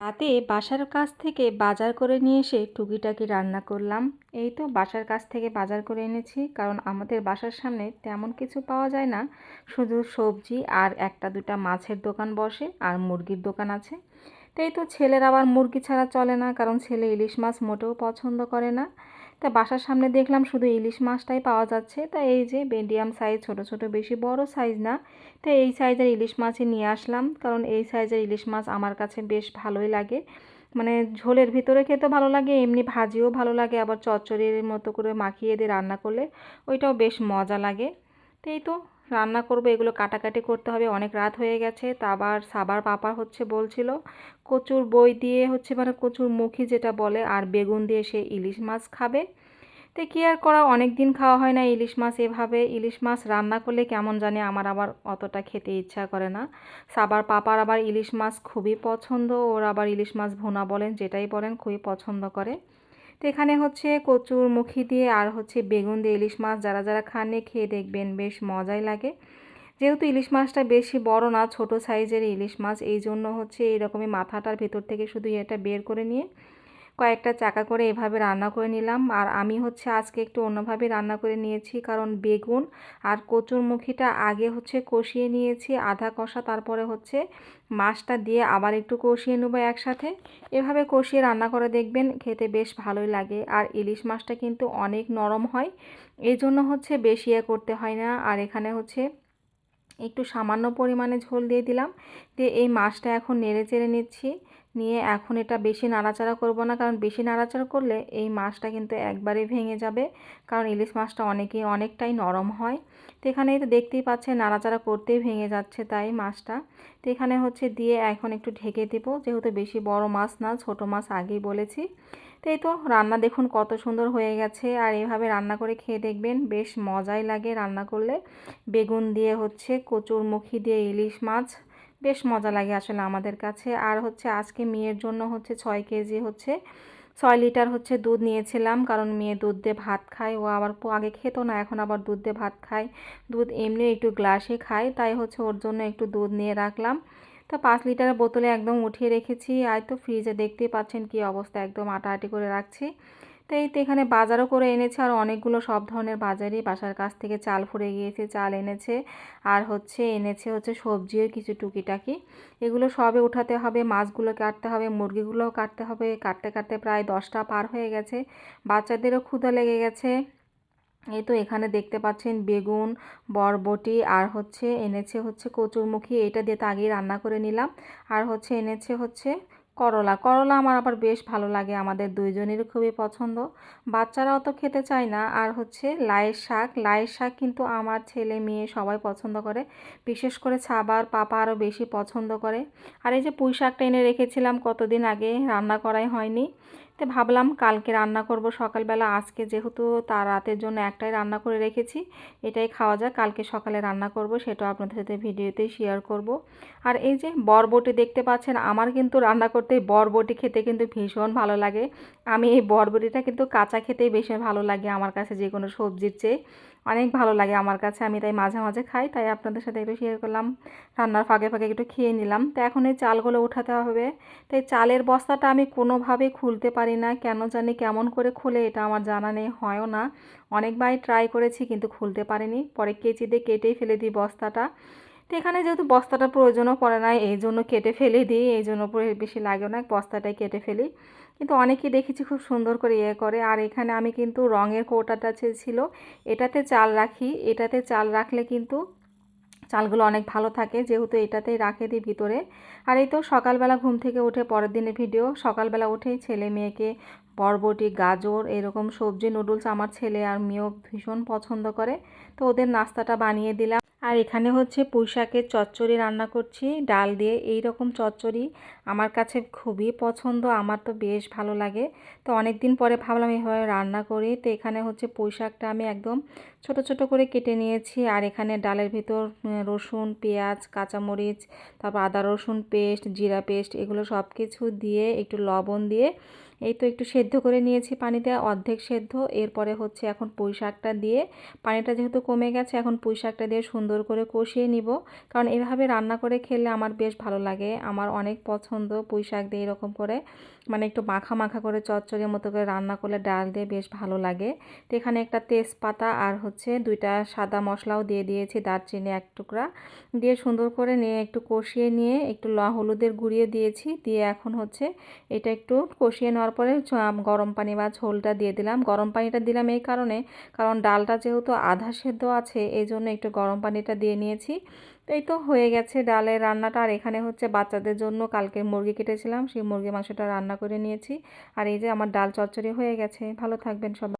রাতে বাসার কাছ থেকে বাজার করে নিয়ে এসে টুকিটাকি রান্না করলাম। এই তো বাসার কাছ থেকে বাজার করে এনেছি, কারণ আমাদের বাসার সামনে তেমন কিছু পাওয়া যায় না। শুধু সবজি আর একটা দুটা মাছের দোকান বসে আর মুরগির দোকান আছে। তো এই তো ছেলের আবার মুরগি ছাড়া চলে না, কারণ ছেলে ইলিশ মাছ মোটেও পছন্দ করে না। তা বাসার সামনে দেখলাম শুধু ইলিশ মাছটাই পাওয়া যাচ্ছে। তা এই যে মিডিয়াম সাইজ, ছোট ছোট, বেশি বড় সাইজ না। তা এই সাইজের ইলিশ মাছই নিয়ে আসলাম, কারণ এই সাইজের ইলিশ মাছ আমার কাছে বেশ ভালোই লাগে। মানে ঝোলের ভিতরে খেতে ভালো লাগে, এমনি ভাজিও ভালো লাগে, আবার চচ্চড়ির মতো করে মাখিয়ে দিয়ে রান্না করলে ওইটাও বেশ মজা লাগে। তো এই তো রান্না করব, এগুলো কাটাকাটি করতে হবে, অনেক রাত হয়ে গেছে। তা আবার সাবার পাপা হচ্ছে বলছিল, কচুর বই দিয়ে হচ্ছে মানে কচুর মুখি যেটা বলে, আর বেগুন দিয়ে সে ইলিশ মাছ খাবে। তো কী আর করা অনেক দিন খাওয়া হয় না ইলিশ মাছ এভাবে। ইলিশ মাছ রান্না করলে কেমন জানে আমার আবার অতটা খেতে ইচ্ছা করে না। সাবার পাপার আবার ইলিশ মাছ খুবই পছন্দ, ওর আবার ইলিশ মাছ ভুনা বলেন, যেটাই বলেন খুবই পছন্দ করে। তো এখানে হচ্ছে কচুর মুখি দিয়ে আর হচ্ছে বেগুন দিয়ে ইলিশ মাছ যারা যারা খানে খেয়ে দেখবেন বেশ মজাই লাগে। যেহেতু ইলিশ মাছটা বেশি বড় না, ছোট সাইজের ইলিশ মাছ এই জন্য হচ্ছে এইরকমই মাথাটার ভেতর থেকে শুধু এটা বের করে নিয়ে কয়েকটা চাকা করে এভাবে রান্না করে নিলাম। আর আমি হচ্ছে আজকে একটু অন্যভাবে রান্না করে নিয়েছি, কারণ বেগুন আর কচুর মুখিটা আগে হচ্ছে কষিয়ে নিয়েছি, আধা কষা, তারপরে হচ্ছে মাছটা দিয়ে আবার একটু কষিয়ে নেব একসাথে। এভাবে কষিয়ে রান্না করে দেখবেন খেতে বেশ ভালোই লাগে। আর ইলিশ মাছটা কিন্তু অনেক নরম হয় এই জন্য হচ্ছে বেশি এ করতে হয় না। আর এখানে হচ্ছে একটু সামান্য পরিমাণে ঝোল দিয়ে দিলাম, দিয়ে এই মাছটা এখন নেড়ে চেড়ে নিচ্ছি। নিয়ে এখন এটা বেশি নাড়াচাড়া করব না। কারণ বেশি নাড়াচাড়া করলে এই মাছটা কিন্তু একবারে ভেঙে যাবে। কারণ ইলিশ মাছটা অনেকেই অনেকটাই নরম হয়। তো এখানে তো দেখতেই পাচ্ছে নাড়াচাড়া করতেই ভেঙে যাচ্ছে তাই মাছটা। তো এখানে হচ্ছে দিয়ে এখন একটু ঢেকে দেবো। যেহেতু বেশি বড় মাছ না, ছোট মাছ আগেই বলেছি। তো এই তো রান্না দেখুন কত সুন্দর হয়ে গেছে। আর এভাবে রান্না করে খেয়ে দেখবেন বেশ মজাই লাগে রান্না করলে। বেগুন দিয়ে হচ্ছে কচুর মুখি দিয়ে ইলিশ মাছ। বেশ মজা লাগে আসলে আমাদের কাছে। আর হচ্ছে আজকে মেয়ের জন্য হচ্ছে ছয় কেজি হচ্ছে, ছয় লিটার হচ্ছে দুধ নিয়েছিলাম। কারণ মেয়ে দুধ দিয়ে ভাত খায়, ও আবার আগে খেত না, এখন আবার দুধ দিয়ে ভাত খায়। দুধ এমনি একটু গ্লাসে খায়, তাই হচ্ছে ওর জন্য একটু দুধ নিয়ে রাখলাম। তা পাঁচ লিটারের বোতলে একদম উঠিয়ে রেখেছি। আর তো ফ্রিজে দেখতেই পাচ্ছেন কি অবস্থা, একদম আটাআটি করে রাখছি। তো এই তো এখানে বাজারও করে এনেছে আর অনেকগুলো সব ধরনের বাজারই। বাসার কাছ থেকে চাল ফুরে গিয়েছে, চাল এনেছে আর হচ্ছে এনেছে হচ্ছে সবজিও কিছু টুকিটাকি। এগুলো সবে উঠাতে হবে, মাছগুলো কাটতে হবে, মুরগিগুলোও কাটতে হবে। কাটতে কাটতে প্রায় দশটা পার হয়ে গেছে। বাচ্চাদেরও ক্ষুধা লেগে গেছে। এই তো এখানে দেখতে পাচ্ছেন বেগুন, বরবটি আর হচ্ছে এনেছে হচ্ছে কচুরমুখী। এটা দিয়ে তো আগেই রান্না করে নিলাম। আর হচ্ছে এনেছে হচ্ছে করলা। করলা আমার আবার বেশ ভালো লাগে, আমাদের দুইজনেরই খুবই পছন্দ। বাচ্চারা অত খেতে চায় না। আর হচ্ছে লাইয়ের শাক লাইয়ের শাক কিন্তু আমার ছেলে মেয়ে সবাই পছন্দ করে। বিশেষ করে ছাবার পাপা আরও বেশি পছন্দ করে। আর এই যে পুঁই শাকটা এনে রেখেছিলাম কতদিন আগে, রান্না করাই হয়নি। তো ভাবলাম কালকে রান্না করব সকালবেলা। আজকে যেহেতু তার রাতের জন্য একটাই রান্না করে রেখেছি, এটাই খাওয়া যায় কালকে সকালে রান্না করব সেটা আপনাদের সাথে ভিডিওতে শেয়ার করব। আর এই যে বরবটি দেখতে পাচ্ছেন, আমার কিন্তু রান্না করতে বরবটি খেতে কিন্তু ভীষণ ভালো লাগে। আমি এই বরবটিটা কিন্তু কাঁচা খেতেই বেশি ভালো লাগে আমার কাছে যে কোনো সবজির চেয়ে। অনেক ভালো লাগে আমার কাছে। আমি তাই মাঝে মাঝে খাই, তাই আপনাদের সাথে একটু শেয়ার করলাম। রান্নার ফাঁকে ফাঁকে একটু খেয়ে নিলাম। তো এখন এই চালগুলো উঠাতে হবে। তাই চালের বস্তাটা আমি কোনোভাবেই খুলতে পারি না। কেন জানি কেমন করে খুলে এটা আমার জানা নেই, হয়ও না। অনেকবারই ট্রাই করেছি কিন্তু খুলতে পারিনি। পরে কেচি দিয়ে কেটেই ফেলে দিই বস্তাটা। তো এখানে যেহেতু বস্তাটা প্রয়োজনও পড়ে না, এই জন্য কেটে ফেলে দিই, এই জন্য বেশি লাগে না, বস্তাটাই কেটে ফেলি। কিন্তু অনেকেই দেখেছি খুব সুন্দর করে ইয়ে করে, আর এখানে আমি কিন্তু রঙের কৌটাটা ছিল, এটাতে চাল রাখি, এটাতে চাল রাখলে কিন্তু চালগুলো অনেক ভালো থাকে, যেহেতু এটাতেই রাখে দিই ভিতরে। আর এই তো সকালবেলা ঘুম থেকে উঠে পরের দিনের ভিডিও, সকালবেলা উঠেই ছেলে মেয়েকে, বরবটি, গাজর, এরকম সবজি, নুডলস আমার ছেলে আর মেয়েও ভীষণ পছন্দ করে। তো ওদের নাস্তাটা বানিয়ে দিলাম। আর এখানে হচ্ছে পুঁই শাকের চচ্চড়ি রান্না করছি। ডাল দিয়ে এই রকম চচ্চড়ি আমার কাছে খুবই পছন্দ, আমার তো বেশ ভালো লাগে। তো অনেক দিন পরে ভাবলাম এভাবে রান্না করি। তো এখানে হচ্ছে পুঁই শাকটা আমি একদম ছোট ছোট করে কেটে নিয়েছি। আর এখানে ডালের ভিতর রসুন, পেঁয়াজ, কাঁচামরিচ, তারপর আদা রসুন পেস্ট, জিরা পেস্ট এগুলো সব কিছু দিয়ে একটু লবণ দিয়ে এই তো একটু সেদ্ধ করে নিয়েছি পানিতে অর্ধেক সেদ্ধ। এরপরে হচ্ছে এখন পুঁই শাকটা দিয়ে, পানিটা যেহেতু কমে গেছে, এখন পুঁই শাকটা দিয়ে সুন্দর সুন্দর করে কষিয়ে নিব। কারণ এভাবে রান্না করে খেলে আমার বেশ ভালো লাগে। আমার অনেক পছন্দ পুঁই শাক দিয়ে এরকম করে। মানে একটু মাখা মাখা করে চচ্চড়ের মতো করে রান্না করলে ডাল দিয়ে বেশ ভালো লাগে। তো এখানে একটা তেজপাতা আর হচ্ছে দুইটা সাদা মশলাও দিয়ে দিয়েছি, দারচিনি এক টুকরা। দিয়ে সুন্দর করে নিয়ে একটু কষিয়ে নিয়ে একটু ল, হলুদের গুঁড়িয়ে দিয়েছি। দিয়ে এখন হচ্ছে এটা একটু কষিয়ে নেওয়ার পরে গরম পানি বা ঝোলটা দিয়ে দিলাম। গরম পানিটা দিলাম এই কারণে, কারণ ডালটা যেহেতু আধা সেদ্ধ আছে এই জন্য একটু গরম পানিটা দিয়ে নিয়েছি। এই তো হয়ে গেছে ডালের রান্নাটা। আর এখানে হচ্ছে বাচ্চাদের জন্য কালকে মুরগি কেটেছিলাম। সেই মুরগি মাংসটা রান্না করে নিয়েছি। আর এই যে আমার ডাল চচ্চড়ি হয়ে গেছে। ভালো থাকবেন সবাই।